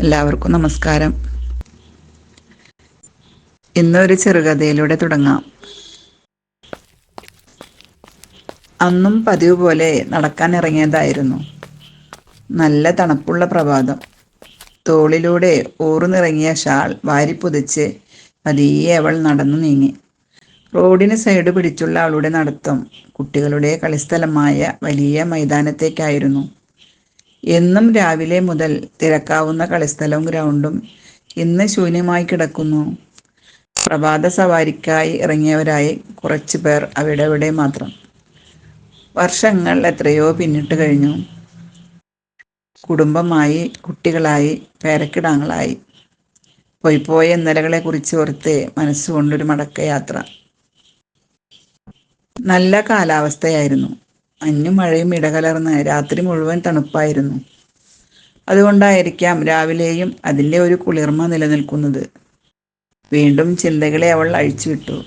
എല്ലാവർക്കും നമസ്കാരം. ഇന്നൊരു ചെറുകഥയിലൂടെ തുടങ്ങാം. അന്നും പതിവ് പോലെ നടക്കാൻ ഇറങ്ങിയതായിരുന്നു. നല്ല തണുപ്പുള്ള പ്രഭാതം. തോളിലൂടെ ഊറുനിറങ്ങിയ ഷാൾ വാരിപ്പൊതിച്ച് പതിയെ അവൾ നടന്നു നീങ്ങി. റോഡിന് സൈഡ് പിടിച്ചുള്ള അവളുടെ നടത്തം കുട്ടികളുടെ കളിസ്ഥലമായ വലിയ മൈതാനത്തേക്കായിരുന്നു. എന്നും രാവിലെ മുതൽ തിരക്കാവുന്ന കളിസ്ഥലവും ഗ്രൗണ്ടും ഇന്ന് ശൂന്യമായി കിടക്കുന്നു. പ്രഭാത സവാരിക്കായി ഇറങ്ങിയവരായി കുറച്ചു പേർ അവിടെ അവിടെ മാത്രം. വർഷങ്ങൾ എത്രയോ പിന്നിട്ട് കഴിഞ്ഞു. കുടുംബമായി കുട്ടികളായി പേരക്കിടാങ്ങളായി. പോയിപ്പോയ ഇന്നലകളെ കുറിച്ച് ഓർത്ത് മനസ്സുകൊണ്ടൊരു മടക്കയാത്ര. നല്ല കാലാവസ്ഥയായിരുന്നു. മഞ്ഞും മഴയും ഇടകലർന്ന് രാത്രി മുഴുവൻ തണുപ്പായിരുന്നു. അതുകൊണ്ടായിരിക്കാം രാവിലെയും അതിന്റെ ഒരു കുളിർമ നിലനിൽക്കുന്നത്. വീണ്ടും ചിന്തകളെ അവൾ അഴിച്ചുവിട്ടു.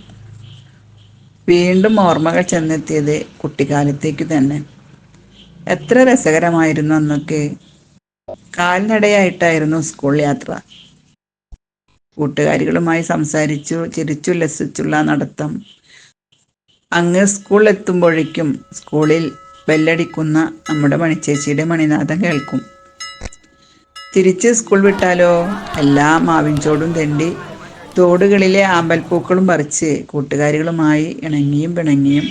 വീണ്ടും ഓർമ്മകൾ ചെന്നെത്തിയത് കുട്ടിക്കാലത്തേക്ക് തന്നെ. എത്ര രസകരമായിരുന്നു അന്നൊക്കെ. കാൽനടയായിട്ടായിരുന്നു സ്കൂൾ യാത്ര. കൂട്ടുകാരികളുമായി സംസാരിച്ചു ചിരിച്ചുല്ലസിച്ചുള്ള നടത്തം. അങ്ങ് സ്കൂൾ എത്തുമ്പോഴേക്കും സ്കൂളിൽ ബെല്ലടിക്കുന്ന നമ്മുടെ മണിച്ചേച്ചിയുടെ മണിനാഥം കേൾക്കും. തിരിച്ച് സ്കൂൾ വിട്ടാലോ? എല്ലാ മാവിൻചോടും തെണ്ടി. തോടുകളിലെ ആമ്പൽപ്പൂക്കളും പറിച്ച് കൂട്ടുകാരികളുമായി ഇണങ്ങിയും പിണങ്ങിയും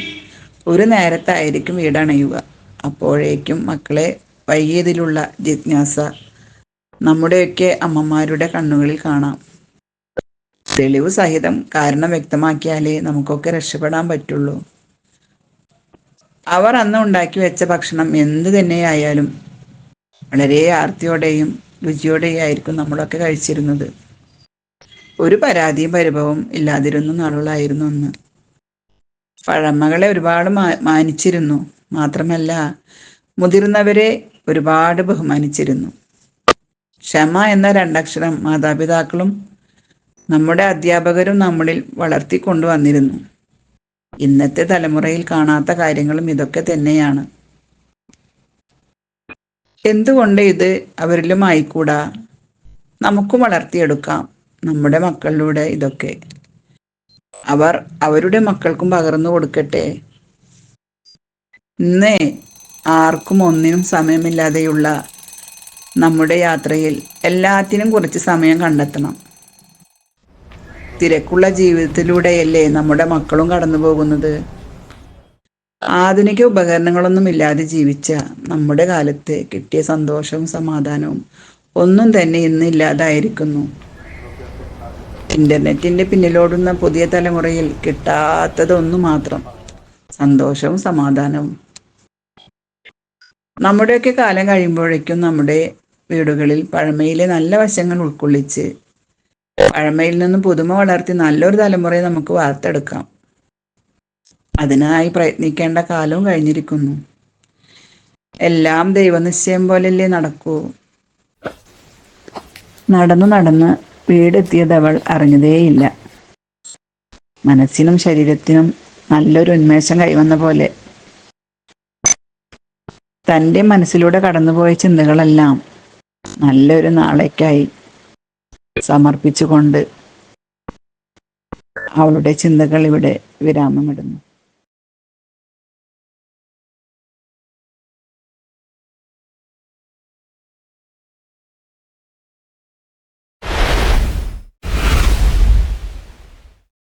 ഒരു നേരത്തായിരിക്കും വീടണയുക. അപ്പോഴേക്കും മക്കളെ വൈകിയതിലുള്ള ജിജ്ഞാസ നമ്മുടെയൊക്കെ അമ്മമാരുടെ കണ്ണുകളിൽ കാണാം. തെളിവ് സഹിതം കാരണം വ്യക്തമാക്കിയാലേ നമുക്കൊക്കെ രക്ഷപ്പെടാൻ പറ്റുള്ളൂ. അവർ അന്ന് ഉണ്ടാക്കി വെച്ച ഭക്ഷണം എന്ത് തന്നെയായാലും വളരെ ആർത്തിയോടെയും രുചിയോടെയും ആയിരിക്കും നമ്മളൊക്കെ കഴിച്ചിരുന്നത്. ഒരു പരാതിയും പരിഭവം ഇല്ലാതിരുന്ന നാളുകളായിരുന്നു അന്ന്. പഴമകളെ ഒരുപാട് മാനിച്ചിരുന്നു. മാത്രമല്ല മുതിർന്നവരെ ഒരുപാട് ബഹുമാനിച്ചിരുന്നു. ക്ഷമ എന്ന രണ്ടക്ഷരം മാതാപിതാക്കളും നമ്മുടെ അധ്യാപകരും നമ്മളിൽ വളർത്തിക്കൊണ്ടുവന്നിരുന്നു ഇന്നത്തെ തലമുറയിൽ കാണാത്ത കാര്യങ്ങളും ഇതൊക്കെ തന്നെയാണ്. എന്തുകൊണ്ട് ഇത് അവരിലും ആയിക്കൂടാ? നമുക്കും വളർത്തിയെടുക്കാം നമ്മുടെ മക്കളിലൂടെ ഇതൊക്കെ. അവർ അവരുടെ മക്കൾക്കും പകർന്നു കൊടുക്കട്ടെ. ഇന്ന് ആർക്കും ഒന്നിനും സമയമില്ലാതെയുള്ള നമ്മുടെ യാത്രയിൽ എല്ലാത്തിനും കുറച്ച് സമയം കണ്ടെത്തണം. തിരക്കുള്ള ജീവിതത്തിലൂടെയല്ലേ നമ്മുടെ മക്കളും കടന്നു പോകുന്നത്? ആധുനിക ഉപകരണങ്ങളൊന്നും ഇല്ലാതെ ജീവിച്ച നമ്മുടെ കാലത്ത് കിട്ടിയ സന്തോഷവും സമാധാനവും ഒന്നും തന്നെ ഇന്ന് ഇല്ലാതായിരിക്കുന്നു. ഇന്റർനെറ്റിന്റെ പിന്നിലോടുന്ന പുതിയ തലമുറയിൽ കിട്ടാത്തതൊന്നു മാത്രം സന്തോഷവും സമാധാനവും. നമ്മുടെയൊക്കെ കാലം കഴിയുമ്പോഴേക്കും നമ്മുടെ വീടുകളിൽ പഴമയിലെ നല്ല വശങ്ങൾ ഉൾക്കൊള്ളിച്ച് പഴമയിൽ നിന്നും പുതുമ വളർത്തി നല്ലൊരു തലമുറയെ നമുക്ക് വാർത്തെടുക്കാം. അതിനായി പ്രയത്നിക്കേണ്ട കാലവും കഴിഞ്ഞിരിക്കുന്നു. എല്ലാം ദൈവനിശ്ചയം പോലല്ലേ നടക്കൂ? നടന്നു നടന്ന് വീടെത്തിയത് അവൾ അറിഞ്ഞതേയില്ല. മനസ്സിനും ശരീരത്തിനും നല്ലൊരു ഉന്മേഷം കൈവന്ന പോലെ. തന്റെ മനസ്സിലൂടെ കടന്നുപോയ ചിന്തകളെല്ലാം നല്ലൊരു നാളേക്കായി സമർപ്പിച്ചുകൊണ്ട് അവളുടെ ചിന്തകൾ ഇവിടെ വിരാമമിടുന്നു.